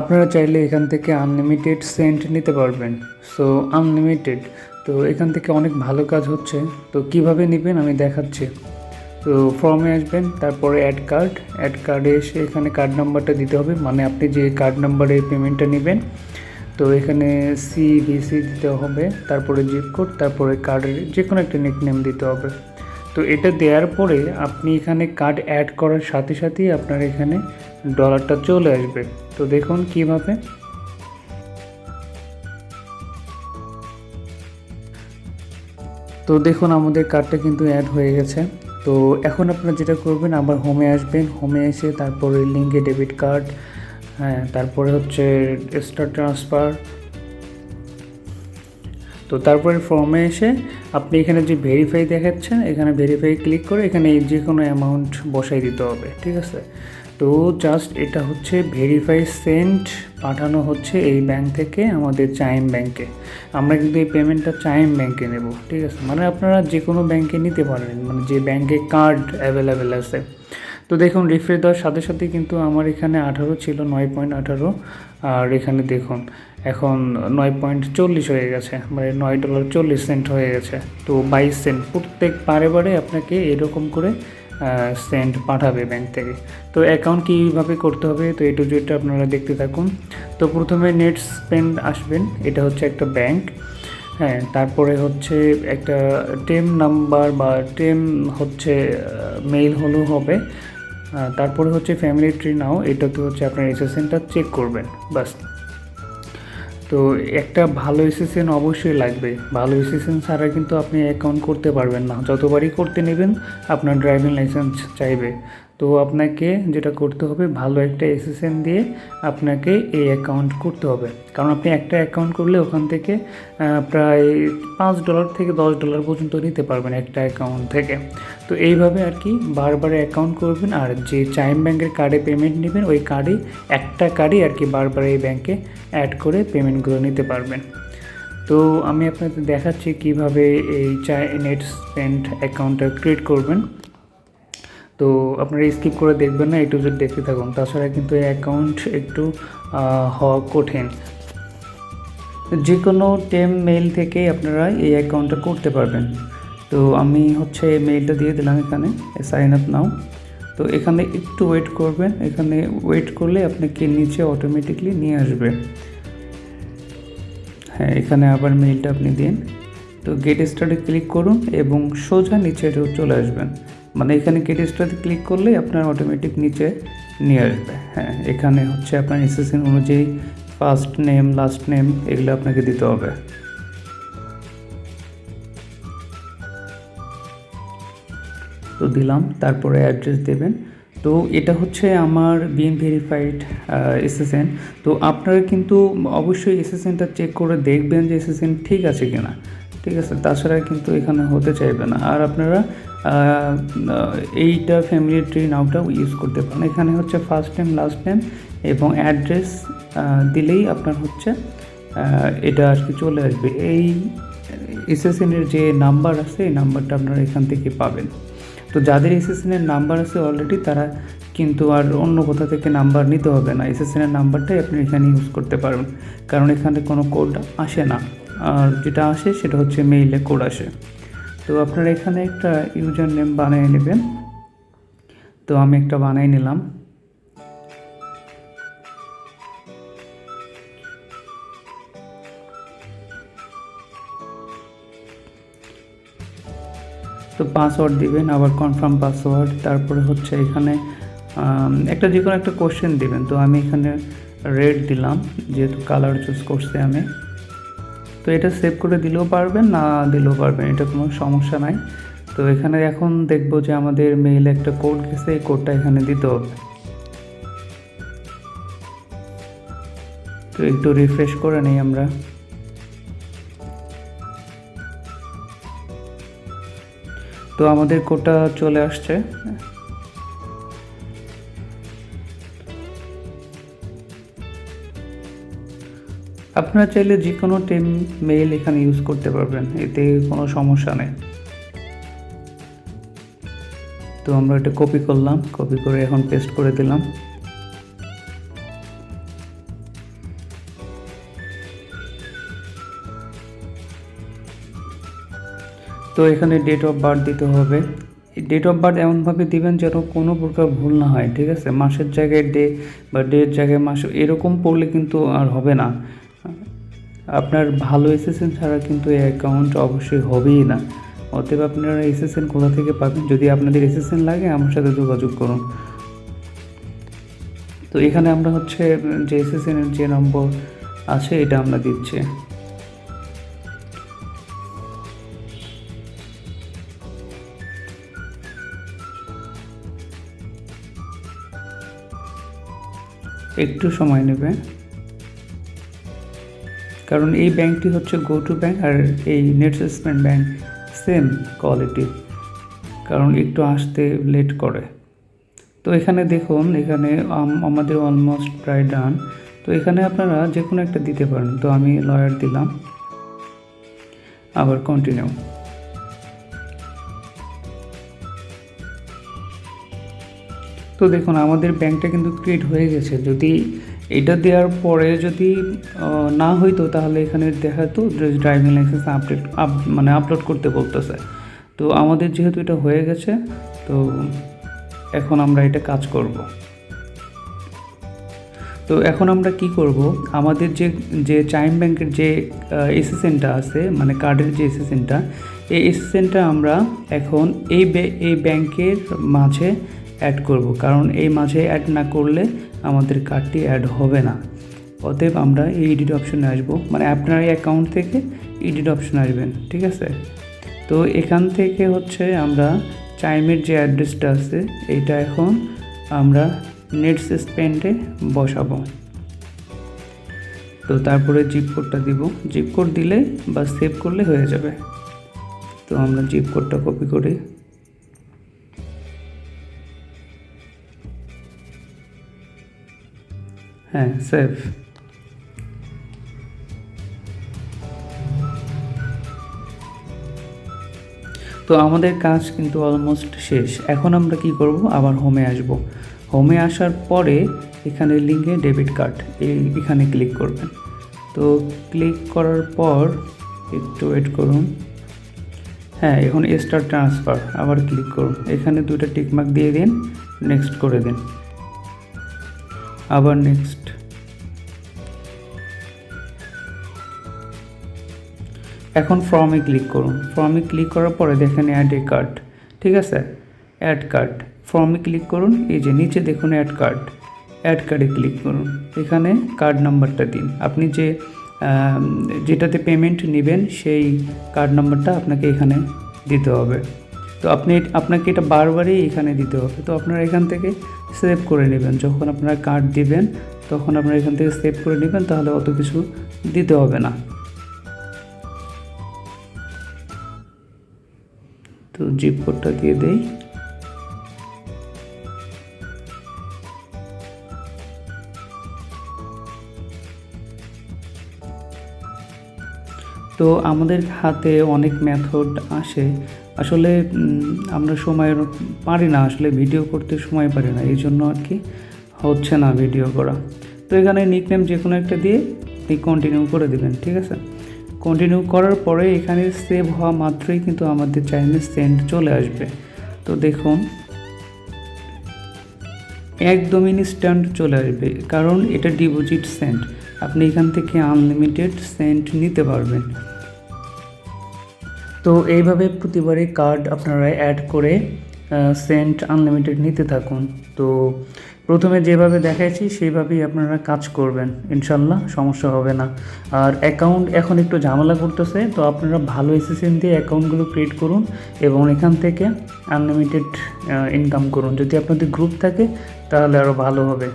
আপনারা চাইলে এখান থেকে আনলিমিটেড সেন্ট নিতে পারবেন। সো আনলিমিটেড তো এখান থেকে অনেক ভালো কাজ হচ্ছে। তো কীভাবে নেবেন আমি দেখাচ্ছি। তো ফর্মে আসবেন, তারপরে অ্যাড কার্ড অ্যাড কার্ডে এসে এখানে কার্ড নাম্বারটা দিতে হবে। মানে আপনি যে কার্ড নাম্বারে পেমেন্টটা নেবেন, তো এখানে সি সিবিসি দিতে হবে, তারপরে জিপ কোড তারপরে কার্ডের যে কোনো একটা নিক নেম দিতে হবে। তো এটা দেওয়ার পরে আপনি এখানে কার্ড অ্যাড করার সাথে সাথেই আপনার এখানে ডলারটা চলে আসবে। তো দেখুন কীভাবে। তো দেখুন আমাদের কার্ডটা কিন্তু অ্যাড হয়ে গেছে। তো এখন আপনারা যেটা করবেন, আবার হোমে আসবেন। হোমে এসে তারপরে লিঙ্কে ডেবিট কার্ড হ্যাঁ তারপরে হচ্ছে স্টার ট্রান্সফার তো তারপরে ফর্মে এসে আপনি এখানে যে ভেরিফাই দেখাচ্ছেন, এখানে ভেরিফাই ক্লিক করে এখানে যে কোনো অ্যামাউন্ট বসাই দিতে হবে, ঠিক আছে? তো জাস্ট এটা হচ্ছে ভেরিফাই সেন্ট পাঠানো হচ্ছে এই ব্যাংক থেকে আমাদের চাইম ব্যাংকে আমরা কিন্তু এই পেমেন্টটা চাইম ব্যাংকে নেব, ঠিক আছে? মানে আপনারা যে কোনো ব্যাংকে নিতে পারেন মানে যে ব্যাংকে কার্ড অ্যাভেলেবেল আছে। তো দেখুন রিফ্রেশ দেওয়ার সাথে সাথে কিন্তু আমার এখানে আঠারো ছিল, নয় পয়েন্ট আঠারো। আর এখানে দেখুন, এখন নয় পয়েন্ট চল্লিশ হয়ে গেছে মানে নয় ডলার চল্লিশ সেন্ট হয়ে গেছে। তো বাইশ সেন্ট প্রত্যেক বারে বারে আপনাকে এরকম করে সেন্ট পাঠাবে ব্যাংক থেকে। তো অ্যাকাউন্ট কীভাবে করতে হবে? তো এই টুজুটা আপনারা দেখতে থাকুন। তো প্রথমে নেট স্পেন্ড আসবেন, এটা হচ্ছে একটা ব্যাংক হ্যাঁ তারপরে হচ্ছে একটা টেম নাম্বার বা টেম হচ্ছে মেইল হলেও হবে। তারপরে হচ্ছে ফ্যামিলি ট্রি নাও এটাতে হচ্ছে আপনার এসএসএনটা চেক করবেন, বাস। তো একটা ভালো এসএসএন অবশ্যই লাগবে। ভালো এসএসএন ছাড়া কিন্তু আপনি অ্যাকাউন্ট করতে পারবেন না। যতবারই করতে নেবেন, আপনার ড্রাইভিং লাইসেন্স চাইবে। তো আপনাকে যেটা করতে হবে, ভালো একটা এসএসএন দিয়ে আপনাকে এই অ্যাকাউন্ট করতে হবে। কারণ আপনি একটা অ্যাকাউন্ট করলে ওখান থেকে প্রায় পাঁচ ডলার থেকে দশ ডলার পর্যন্ত নিতে পারবেন একটা অ্যাকাউন্ট থেকে। তো এইভাবে আর কি বারবার অ্যাকাউন্ট করবেন আর যে চাইম ব্যাংকের কার্ডে পেমেন্ট নেবেন, ওই কার্ডেই একটা কার্ডই আর কি বারবার এই ব্যাংকে অ্যাড করে পেমেন্টগুলো নিতে পারবেন। তো আমি আপনাদের দেখাচ্ছি কীভাবে এই চাই নেট স্পেন্ড অ্যাকাউন্টটা ক্রিয়েট করবেন। তো আপনারা স্কিপ করে দেখবেন না একটু যদি দেখতে থাকুন। তাছাড়া কিন্তু এই অ্যাকাউন্ট একটু হওয়া কঠিন। যে কোনো টেম মেইল থেকে আপনারা এই অ্যাকাউন্টটা করতে পারবেন। তো আমি হচ্ছে এই মেইলটা দিয়ে দিলাম এখানে সাইন আপ নাও তো এখানে একটু ওয়েট করবেন। এখানে ওয়েট করলে আপনাকে নিচে অটোমেটিকলি নিয়ে আসবে। হ্যাঁ এখানে আবার মেইলটা আপনি দিন। তো গেট স্টার্টে ক্লিক করুন এবং সোজা নিচে চলে আসবেন। মানে এখানে গেট স্টার্টে ক্লিক করলে আপনার অটোমেটিক নিচে নিয়ে আসবে। হ্যাঁ এখানে হচ্ছে আপনার এসএসএন অনুযায়ী ফার্স্ট নেম লাস্ট নেম এগুলো আপনাকে দিতে হবে। তো দিলাম তারপরে অ্যাড্রেস দেবেন। তো এটা হচ্ছে আমার বিএন ভেরিফাইড এসএসএন তো আপনারা কিন্তু অবশ্যই এসএসএনটা চেক করে দেখবেন যে এসএসএন ঠিক আছে কিনা। ঠিক আছে, তাছাড়া কিন্তু এখানে হতে চাইবে না। আর আপনারা এইটা ফ্যামিলি ট্রি নাওটাও ইউজ করতে পারেন। এখানে হচ্ছে ফার্স্ট নেম লাস্ট নেম এবং অ্যাড্রেস দিলেই আপনার হচ্ছে এটা আর কি চলে আসবে। এই এসএসএনের যে নাম্বার আছে, এই নাম্বারটা আপনারা এখান থেকে পাবেন। তো যাদের এসএসএনের নাম্বার আছে অলরেডি তারা কিন্তু আর অন্য কোথা থেকে নাম্বার নিতে হবে না। এসএসএনের নাম্বারটাই আপনি এখানে ইউজ করতে পারবেন। কারণ এখানে কোনো কোড আসে না। যেটা আসে সেটা হচ্ছে মেইলে কোড আসে। তো আপনারা এখানে একটা ইউজার নেম বানিয়ে নেবেন। তো আমি একটা বানিয়ে নিলাম। তো পাসওয়ার্ড দিবেন, আবার কনফার্ম পাসওয়ার্ড তারপরে হচ্ছে এখানে একটা যে কোনো একটা কোশ্চেন দিবেন। তো আমি এখানে রেড দিলাম, যেহেতু কালার চুজ করছি আমি। তো এটা সেভ করে দিলেও পারবেন, না দিলেও পারবেন, এটা কোনো সমস্যা নাই। তো এখানে এখন দেখব যে আমাদের মেইলে একটা কোড গেছে, এই কোডটা এখানে দিতে হবে। তো একটু রিফ্রেশ করে নেই আমরা। তো আমাদের কোডটা চলে আসছে। আপনারা চাইলে যে কোনো টেম মেইল এখানে ইউজ করতে পারবেন, এতে কোনো সমস্যা নেই। তো আমরা এটা কপি করলাম কপি করে এখন পেস্ট করে দিলাম। তো এখানে ডেট অফ বার্থ দিতে হবে। ডেট অফ বার্থ এমনভাবে দিবেন যেন কোনো প্রকার ভুল না হয়, ঠিক আছে? মাসের জায়গায় ডে বা ডের জায়গায় মাস, এরকম পড়লে কিন্তু আর হবে না। আপনার ভালো এসএসএন ছাড়া কিন্তু এই অ্যাকাউন্ট অবশ্যই হবেই না। অতএব আপনারা এসএসএন কোথা থেকে পাবেন? যদি আপনাদের এসএসএন লাগে, আমার সাথে যোগাযোগ করুন। তো এখানে আমরা হচ্ছে, যে এসএসএন এর যে নম্বর আছে, এটা আমরা দিচ্ছি। একটু সময় নেবে। কারণ এই ব্যাংকটি হচ্ছে গো টু ব্যাংক আর এই নেট সেসমেন্ট ব্যাংক সেম কোয়ালিটি কারণ একটু আসতে লেট করে। তো এখানে দেখুন, এখানে আম- আমাদের অলমোস্ট প্রায় ডান তো এখানে আপনারা যে কোনো একটা দিতে পারেন। তো আমি লয়ার দিলাম। আবার কন্টিনিউ তো দেখুন, আমাদের ব্যাংকটা কিন্তু ক্রিয়েট হয়ে গেছে। যদি এটা দেওয়ার পরে যদি না হইতো, তাহলে এখানে দেখাতো ড্রাইভিং লাইসেন্স আপডেট আপ মানে আপলোড করতে বলতেছে। তো আমাদের যেহেতু এটা হয়ে গেছে, তো এখন আমরা এটা কাজ করব। তো এখন আমরা কি করব? আমাদের যে যে চাইম ব্যাংকের যে এসএসএনটা আছে মানে কার্ডের যে এসএসএনটা এই এসএসএনটা আমরা এখন এই এই ব্যাংকের মাঝে অ্যাড করব। কারণ এই মাঝে অ্যাড না করলে আমাদের কার্ডটি অ্যাড হবে না। অতএব আমরা এই এডিট অপশনে আসব। মানে আপনার এই অ্যাকাউন্ট থেকে এডিট অপশনে আসবেন, ঠিক আছে? তো এখান থেকে হচ্ছে আমরা চাইমের যে অ্যাড্রেসটা আছে এইটা এখন আমরা নেট স্পেন্ডে বসাবো। তো তারপরে জিপ কোডটা দিব। জিপ কোড দিলে বা সেভ করলে হয়ে যাবে। তো আমরা জিপ কোডটা কপি করি হ্যাঁ সেভ তো আমাদের কাজ কিন্তু অলমোস্ট শেষ। এখন আমরা কি করব? আবার হোমে আসব। হোমে আসার পরে এখানে লিঙ্কে ডেবিট কার্ড এখানে ক্লিক করবেন। তো ক্লিক করার পর একটু ওয়েট করুন। হ্যাঁ এখন স্টার ট্রান্সফার আবার ক্লিক করুন। এখানে দুটো টিকমার্ক দিয়ে দিন নেক্সট করে দিন। আবার নেক্সট এখন ফর্মে ক্লিক করুন। ফর্মে ক্লিক করার পরে দেখেন অ্যাড এ কার্ড ঠিক আছে? অ্যাড কার্ড ফর্মে ক্লিক করুন। এই যে নিচে দেখুন অ্যাড কার্ড অ্যাড কার্ডে ক্লিক করুন। এখানে কার্ড নাম্বারটা দিন। আপনি যে যেটাতে পেমেন্ট নেবেন সেই কার্ড নাম্বারটা আপনাকে এখানে দিতে হবে। তো আপনি, আপনাকে এটা বারবারই এখানে দিতে হবে। তো আপনারা এখান থেকে সেভ করে নেবেন। যখন আপনারা কার্ড দিবেন, তখন আপনারা এখান থেকে সেভ করে নেবেন, তাহলে অত কিছু দিতে হবে না। তো জিপ কোডটা দিয়ে দেই। তো আমাদের হাতে অনেক মেথড আসে। আসলে আমরা সময় পারি না, আসলে ভিডিও করতে সময় পারি না, এই জন্য আর কি হচ্ছে না ভিডিও করা। তো এখানে নিকনেম যে কোনো একটা দিয়ে কন্টিনিউ করে দেবেন, ঠিক আছে? কন্টিনিউ করার পরে এখানে সেভ হওয়া মাত্রই কিন্তু আমাদের চাইনিজ সেন্ড চলে আসবে। তো দেখুন, একদম ইনস্ট্যান্ট চলে আসবে, কারণ এটা ডিপোজিট সেন্ট আপনি এখান থেকে আনলিমিটেড সেন্ট নিতে পারবেন। তো এইভাবে প্রতিবারই কার্ড আপনারা অ্যাড করে সেন্ট আনলিমিটেড নিতে থাকুন। তো প্রথমে যেভাবে দেখাইছি, সেইভাবেই আপনারা কাজ করবেন। ইনশাল্লাহ, সমস্যা হবে না। আর অ্যাকাউন্ট এখন একটু ঝামেলা করতেছে, তো আপনারা ভালো এসএসএন দিয়ে অ্যাকাউন্টগুলো ক্রিয়েট করুন এবং এখান থেকে আনলিমিটেড ইনকাম করুন। যদি আপনাদের গ্রুপ থাকে, তাহলে আরও ভালো হবে।